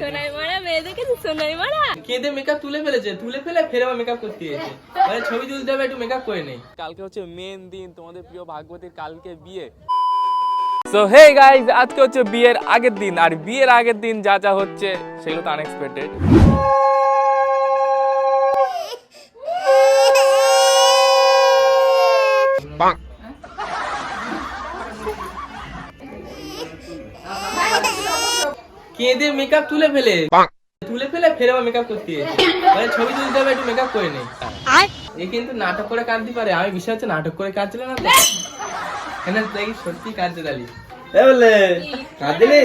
সোনাই মারা মেয়ে দেখেছি সোনাই মারা কেঁদে মেকআপ তুলে ফেলেছে তুলে ফেলে ফের আবার মেকআপ করতে গেছে মানে ছবি তুলতে হবে একটু মেকআপ করে নেই। কালকে হচ্ছে মেন দিন তোমাদের প্রিয় ভাগবতীর কালকে বিয়ে। সো হে গাইজ আজকে হচ্ছে বিয়ের আগের দিন আর বিয়ের আগের দিন যা যা হচ্ছে সেগুলো তো আনএক্সপেক্টেড কেঁদে মেকআপ তুলে ফেলে। তুলে ফেলে ফের আবার মেকআপ করতে মানে ছবি তুলতে হবে একটু মেকআপ করে নেই। এ কিন্তু নাটক করে কাঁদতে পারে। আমি বিশ্বাস হচ্ছে নাটক করে কাঁদছিল না দেখি সত্যি কাঁদতে দালি বলে কাঁদলি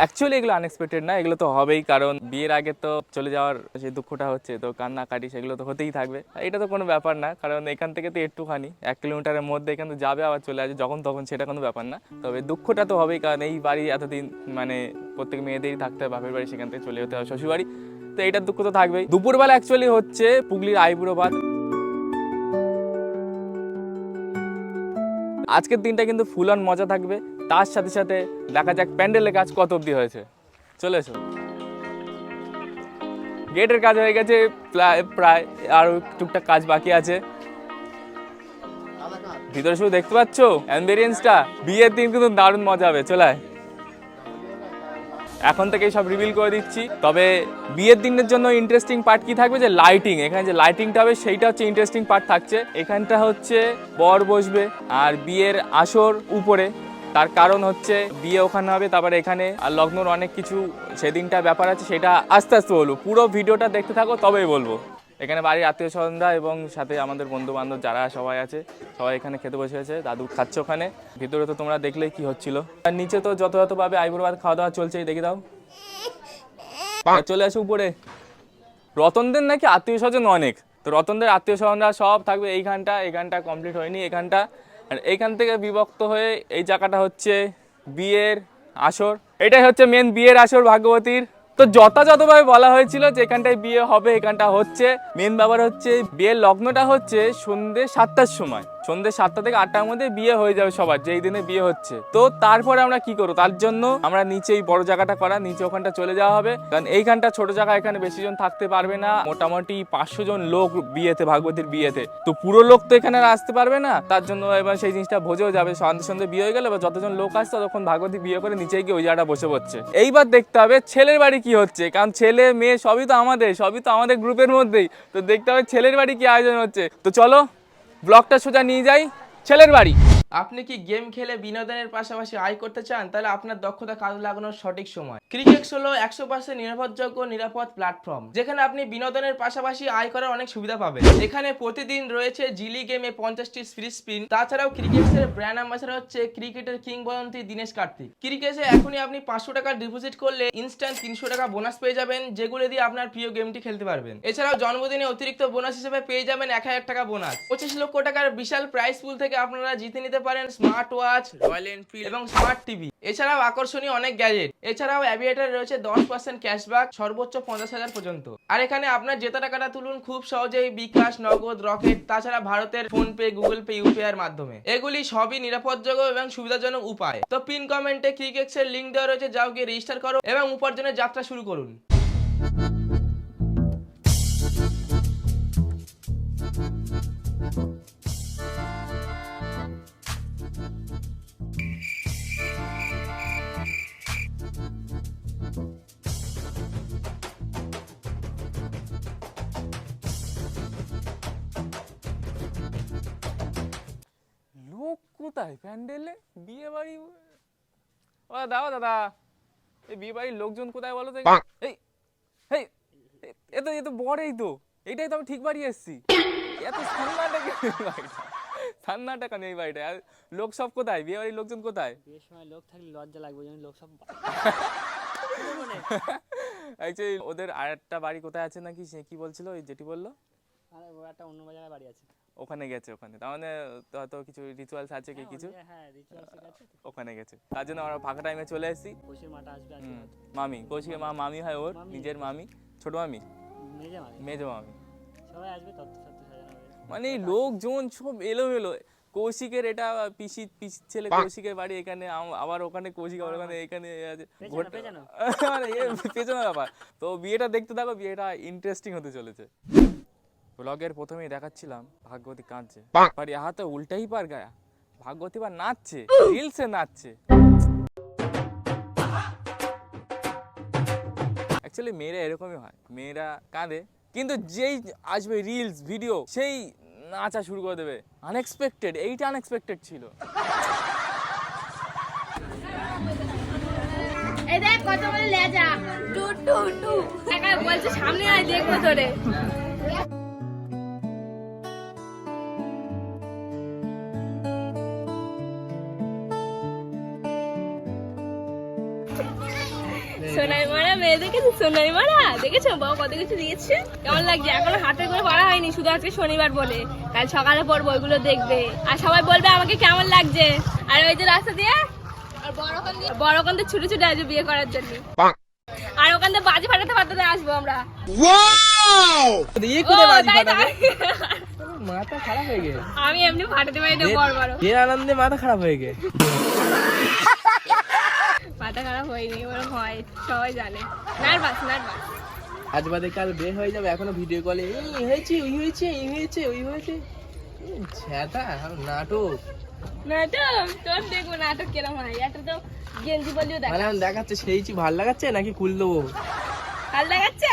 অ্যাকচুয়ালি এগুলো আনএক্সপেক্টেড না, এগুলো তো হবেই, কারণ বিয়ের আগে তো চলে যাওয়ার যে দুঃখটা হচ্ছে, তো কান্নাকাটি সেগুলো তো হতেই থাকবে। এটা তো কোনো ব্যাপার না, কারণ এখান থেকে তো একটুখানি, এক কিলোমিটারের মধ্যে এখান থেকে যাবে, আবার চলে আসবে যখন তখন সেটা কোনো ব্যাপার না। তবে দুঃখটা তো হবেই, কারণ এই বাড়ি এতদিন মানে প্রত্যেক মেয়েদেরই থাকতে হয়, বাপের বাড়ি সেখান থেকে চলে যেতে হয় শ্বশুর বাড়ি তো এইটার দুঃখ তো থাকবেই। দুপুরবেলা অ্যাকচুয়ালি হচ্ছে পুগলির আইবুড়ো আজকের দিনটা কিন্তু ফুল অন মজা থাকবে। তার সাথে সাথে দেখা যাক প্যান্ডেলের কাজ কত অবধি হয়েছে। চলে এসো। গেটের কাজ হয়ে গেছে, প্রায় আরও টুকটাক কাজ বাকি আছে। ভিতরে শুধু দেখতে পাচ্ছ? অ্যাম্বিয়েন্সটা বিয়ের দিন কিন্তু দারুণ মজা হবে, চলে। এখন থেকেই সব রিভিল করে দিচ্ছি। তবে বিয়ের দিনের জন্য ইন্টারেস্টিং পার্ট কি থাকবে? যে লাইটিং এখানে যে লাইটিংটা হবে, সেইটা হচ্ছে ইন্টারেস্টিং পার্ট থাকছে। এখানটা হচ্ছে বর বসবে আর বিয়ের আসর উপরে। তার কারণ হচ্ছে বিয়ে ওখানে হবে, তারপরে এখানে আর লগ্নর অনেক কিছু সেদিনটা ব্যাপার আছে, সেটা আস্তে আস্তে বলব। পুরো ভিডিওটা দেখতে থাকো, তবেই বলব। এখানে বাড়ির আত্মীয় স্বজনরা এবং সাথে আমাদের বন্ধু বান্ধব যারা সবাই আছে, সবাই এখানে খেতে বসে আছে, দাদু খাচ্ছে ওখানে। ভিতরে তো তোমরা দেখলেই কি হচ্ছিল। আর নিচে তো যথাযথভাবে আইবুড়ো খাওয়া দাওয়া চলছে দেখে দাও। চলে আসে উপরে। রতনদের নাকি আত্মীয় স্বজন অনেক। তো রতনদের আত্মীয় স্বজনরা সব থাকবে এইখানটা এইখানটা কমপ্লিট হয়নি এখানটা আর এইখান থেকে বিভক্ত হয়ে এই জায়গাটা হচ্ছে বিয়ের আসর। এটাই হচ্ছে মেন বিয়ের আসর, ভাগ্যবতীর। তো যথাযথভাবে বলা হয়েছিল যে এখানটায় বিয়ে হবে, এখানটা হচ্ছে। মেন ব্যাপার হচ্ছে, বিয়ের লগ্নটা হচ্ছে সন্ধ্যে সাতটার সময়। সন্ধ্যে সাতটা থেকে আটটার মধ্যে বিয়ে হয়ে যাবে সবার, যেই দিনে বিয়ে হচ্ছে। তো তারপরে আমরা কি করব? তার জন্য আমরা নিচে এই বড় জায়গাটা করা, নিচে ওখানটা চলে যাওয়া হবে। কারণ এইখানটা ছোট জায়গা, এখানে বেশি জন থাকতে পারবে না। মোটামুটি পাঁচশো জন লোক বিয়েতে, ভাগবতীর বিয়েতে। তো পুরো লোক তো এখানে আসতে পারবে না। তার জন্য এবার সেই জিনিসটা বোঝেও যাবে। সন্ধ্যে সন্ধ্যে বিয়ে হয়ে গেলে এবার যতজন লোক আসছে তখন ভাগবতী বিয়ে করে নিচে গিয়ে ওই জায়গাটা বসে পড়ছে। এইবার দেখতে হবে ছেলের বাড়ি কি হচ্ছে। কারণ ছেলে, মেয়ে সবই তো আমাদের, সবই তো আমাদের গ্রুপের মধ্যেই। তো দেখতে হবে ছেলের বাড়ি কি আয়োজন হচ্ছে। তো চলো ব্লগটা সোজা নিয়ে যাই ছেলের বাড়ি। আপনি কি গেম খেলে বিনোদনের পাশাপাশি আয় করতে চান? তাহলে আপনার দক্ষতা কাজে লাগানোর সঠিক সময়। ক্রিকেক্স হলো একশো পার্সেন্ট নিরাপদযোগ্য নিরাপদ প্ল্যাটফর্ম যেখানে আপনি বিনোদনের পাশাপাশি আয় করার অনেক সুবিধা পাবেন। এখানে প্রতিদিন রয়েছে জিলি গেমে পঞ্চাশটি ফ্রি স্পিন তাছাড়াও ক্রিকেটসের ব্র্যান্ড অ্যাম্বাসাডার হচ্ছে ক্রিকেটের কিংবদন্তি দীনেশ কার্তিক। ক্রিকেটে এখনই আপনি পাঁচশো টাকা ডিপোজিট করলে ইনস্ট্যান্ট তিনশো টাকা বোনাস পেয়ে যাবেন, যেগুলো দিয়ে আপনার প্রিয় গেমটি খেলতে পারবেন। এছাড়াও জন্মদিনে অতিরিক্ত বোনাস হিসেবে পেয়ে যাবেন এক হাজার টাকা বোনাস পঁচিশ লক্ষ টাকার বিশাল প্রাইস পুল থেকে আপনারা জিতে নিতে পারেন স্মার্ট ওয়াচ রয়্যাল এনফিল্ড এবং স্মার্ট টিভি এছাড়াও আকর্ষণীয় অনেক গ্যাজেট এছাড়াও অ্যাভিয়েটার রয়েছে দশ পার্সেন্ট ক্যাশব্যাক সর্বোচ্চ পঞ্চাশ হাজার পর্যন্ত। আর এখানে আপনার জেতা টাকাটা তুলুন খুব সহজেই বিকাশ নগদ রকেট তাছাড়া ভারতের ফোনপে গুগল পে ইউপিআই এর মাধ্যমে। এগুলি সবই নিরাপদযোগ্য এবং সুবিধাজনক উপায়। তো পিন কমেন্টে ক্রিকেক্স এর লিঙ্ক দেওয়া রয়েছে, যাও গিয়ে রেজিস্টার করো এবং উপার্জনের যাত্রা শুরু করুন। কোথায়? প্যান্ডেলে বিয়ে বাড়ি? ও দাদা দাদা। এই বিয়ে বাড়ির লোকজন কোথায় বলো তো? এই এই এ- তো এ তো বড়ই তো। এইটাই তো আমি ঠিক বাড়ি এসেছি। এত সান্নাটা কেন এই বাড়িটা? সান্নাটা কেন এই বাড়িটা? আর লোক সব কোথায়? বিয়ে বাড়ির লোকজন কোথায়? বিয়ের সময় লোক থাকলে লজ্জা লাগবে ওই জন্য লোক সব অ্যাকচুয়ালি ওদের আর একটা বাড়ি কোথায় আছে নাকি? সে কি বলছিল? ওই যেটি বলল? আর ও একটা অন্য জায়গায় বাড়ি আছে। ওখানে গেছে ওখানে। তার মানে তো হয়তো কিছু রিচুয়ালস আছে কি হ্যাঁ, কিছু? হ্যাঁ রিচুয়ালস আছে। তো। ওখানে গেছে। তার জন্য আমরা ফাঁকা টাইমে চলে এসেছি। মামি কৌশিকের মা মামি। হয় ওর নিজের মামি। ছোট মামি? মেজে মামি। মেজো মামি। সবাই আসবে তত্ত্ব সত্ত্ব সাজানো হবে। মানে লোকজন সব এলোমেলো। কৌশিকের এটা পিসি পিসি ছেলে কৌশিকের বাড়ি এখানে আবার ওখানে কৌশিক আবার ওখানে এখানে পেছনে ব্যাপার। তো বিয়েটা দেখতে থাকো বিয়েটা ইন্টারেস্টিং হতে চলেছে। ব্লগের প্রথমেই দেখাচ্ছিলাম ভাগ্যতী কাঁদছে। আর ইহা তো উল্টাই পার গায়া। ভাগ্যবতী বা নাচছে রিলসে নাচছে। অ্যাকচুয়ালি মেয়েরা এরকমই হয়। মেয়েরা কাঁদে কিন্তু যেই আসবে রিলস ভিডিও সেই নাচা শুরু করে দেবে। আনএক্সপেক্টেড এইটা আনএক্সপেক্টেড ছিল। এই দেখ কত বলে লেজা। টু টু টু বলছে সামনে আয় দেখব তোরে। সোনাই মারা মেয়ে দেখেছ সোনাই মারা দেখেছ? বাবা কত কিছু দিয়েছে? কেমন লাগছে? এখনও হাতে করে পড়া হয়নি শুধু আজকে শনিবার বলে। কাল সকালে দেখবে। আর সবাই বলবে আমাকে কেমন লাগছে। আর ওই যে রাস্তা দিয়ে? বড় ওখান ছুটে ছুটে আসবে বিয়ে করার জন্য। আর ওখান থেকে বাজি ফাটাতে ফাটাতে আসব আমরা। মাথা খারাপ হয়ে গেছে। আমি এমনি ফাটাতে পারি বড় বড়। এর আনন্দে মাথা খারাপ হয়ে গেছে? মাথা খারাপ হয়নি ওর ভয় সবাই জানে। Nervous nervous. আজ বাদে কাল বের হয়ে যাবে এখনও ভিডিও কলে এই হয়েছে ওই হয়েছে এই হয়েছে ওই হয়েছে। ছ্যাতা নাটক। নাটক? তোর দেখব নাটক কিরম হয় একটা তো গেঞ্জি বলিও দেখ মানে এখন দেখাচ্ছে সেই চি ভালো লাগাচ্ছে নাকি কুল দেবো? ভালো লাগাচ্ছে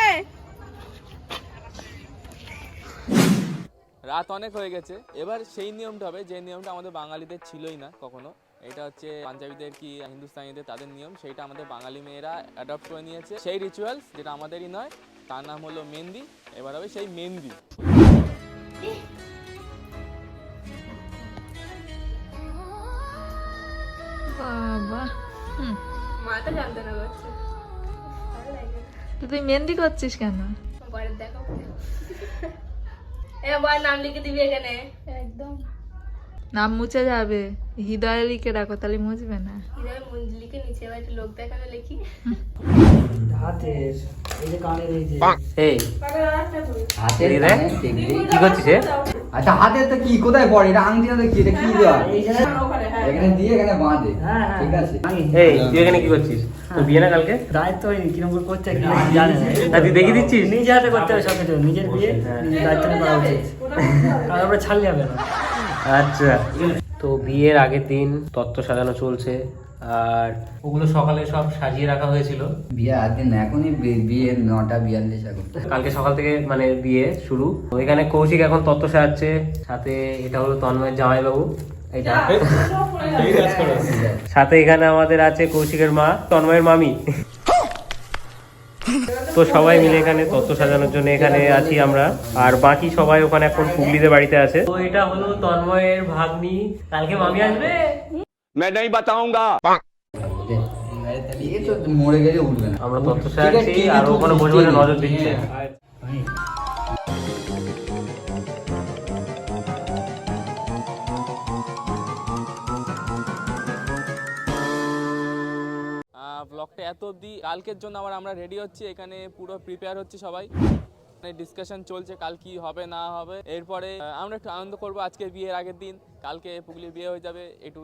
রাত অনেক হয়ে গেছে এবার সেই নিয়মটা হবে যে নিয়মটা আমাদের বাঙালিদের ছিলই না কখনো। এটা হচ্ছে পাঞ্জাবিদের কি হিন্দুস্তানিদের তাদের নিয়ম সেইটা আমাদের বাঙালি মেয়েরা অ্যাডপ্ট করে নিয়েছে। সেই রিচুয়ালস যেটা আমাদেরই নয় তার নাম হলো মেহেন্দি এবার হবে সেই মেহেন্দি। বাবা মাথা যন্ত্রণা করছে তুই মেহেন্দি করছিস কেন? পরের দেখো। এ বয় নাম লিখে দিবি এখানে। একদম নাম মুছে যাবে। হৃদয়ে লিখে রাখো তাহলে মুছবে না। হৃদয় নিচে লোক দেখানো লিখি হাতের এই যে কানের এই যে। এই। হাতের রে? কি করছিস রে? আচ্ছা হাতে তো কি? কোথায় পড়ে? এটা কি এটা কি দেওয়া? এখানে দিয়ে এখানে বাঁধে। হ্যাঁ, হ্যাঁ। ঠিক আছে। এই তুই এখানে কি করছিস? বিয়ে না কালকে? দায়িত্ব ওই কিরম করে করতে হয়, কিরম জানে না। তা তুই দেখিয়ে দিচ্ছিস? নিজে হাতে করতে হবে সব কিছু নিজের বিয়ে নিজের দায়িত্ব করা উচিত। ছাড়লে হবে না। আচ্ছা। তো বিয়ের আগের দিন তত্ত্ব সাজানো চলছে আর ওগুলো সকালে সব সাজিয়ে রাখা হয়েছিল। বিয়ে আর দিন এখনই বিয়ে নটা বিয়াল্লিশ এখন কালকে সকাল থেকে মানে বিয়ে শুরু। তো এখানে কৌশিক এখন তত্ত্ব সাজাচ্ছে সাথে এটা হলো তন্ময়ের জামাইবাবু। এটা। সাথে এখানে আমাদের আছে কৌশিকের মা তন্ময়ের মামি। তো সবাই মিলে এখানে তত্ত্ব সাজানোর জন্য এখানে আছি আমরা। আর বাকি সবাই ওখানে এখন পুগলিদের বাড়িতে আছে। তো এটা হলো তন্ময়ের ভাগ্নি। কালকে মামি আসবে? গেলে উঠবে না আমরা তত্ত্ব সাজাচ্ছি আর ওখানে বসে বসে নজর দিচ্ছে। ব্লগটা এত অব্দি কালকের জন্য আবার আমরা রেডি হচ্ছি। এখানে পুরো প্রিপেয়ার হচ্ছি সবাই। ডিসকাশন চলছে কাল কি হবে, না হবে। এরপরে আমরা একটু আনন্দ করব আজকে বিয়ের আগের দিন। কালকে পুগলির বিয়ে হয়ে যাবে। একটু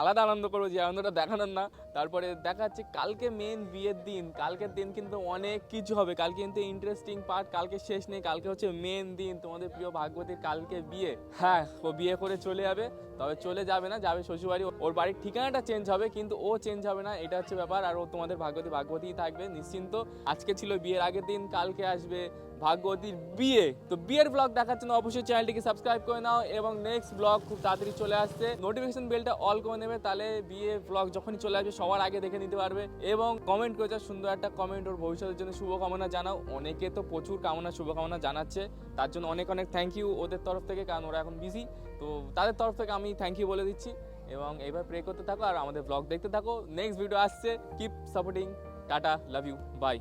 আলাদা আনন্দ করব, যে আনন্দটা দেখানোর না। তারপরে দেখা যাচ্ছে কালকে মেন বিয়ের দিন, কালকের দিন কিন্তু অনেক কিছু হবে। কালকে কিন্তু ইন্টারেস্টিং পার্ট কালকে শেষ নেই, কালকে হচ্ছে মেন দিন। তোমাদের প্রিয় ভাগ্যবতীর কালকে বিয়ে। হ্যাঁ ও বিয়ে করে চলে যাবে, তবে চলে যাবে না, যাবে শ্বশুরবাড়ি। ওর বাড়ির ঠিকানাটা চেঞ্জ হবে, কিন্তু ও চেঞ্জ হবে না, এটা হচ্ছে ব্যাপার। আর ও তোমাদের ভাগবতী ভাগ্যবতীই থাকবে, নিশ্চিন্ত। আজকে ছিল বিয়ের আগের দিন, কালকে আসবে ভাগ্যবতীর বিয়ে। তো বিয়ের ব্লগ দেখার জন্য অবশ্যই চ্যানেলটিকে সাবস্ক্রাইব করে নাও এবং নেক্সট ব্লগ খুব তাড়াতাড়ি চলে আসছে। নোটিফিকেশন বেলটা অল করে নেবে, তাহলে বিয়ে ব্লগ যখনই চলে আসবে সবার আগে দেখে নিতে পারবে এবং কমেন্ট করে যা সুন্দর একটা কমেন্ট ওর ভবিষ্যতের জন্য শুভকামনা জানাও। অনেকে তো প্রচুর কামনা, শুভকামনা জানাচ্ছে, তার জন্য অনেক অনেক থ্যাংক ইউ ওদের তরফ থেকে, কারণ ওরা এখন বিজি তো তাদের তরফ থেকে আমি থ্যাংক ইউ বলে দিচ্ছি এবং এইবার প্রে করতে থাকো আর আমাদের ব্লগ দেখতে থাকো। নেক্সট ভিডিও আসছে। Keep supporting tata love you bye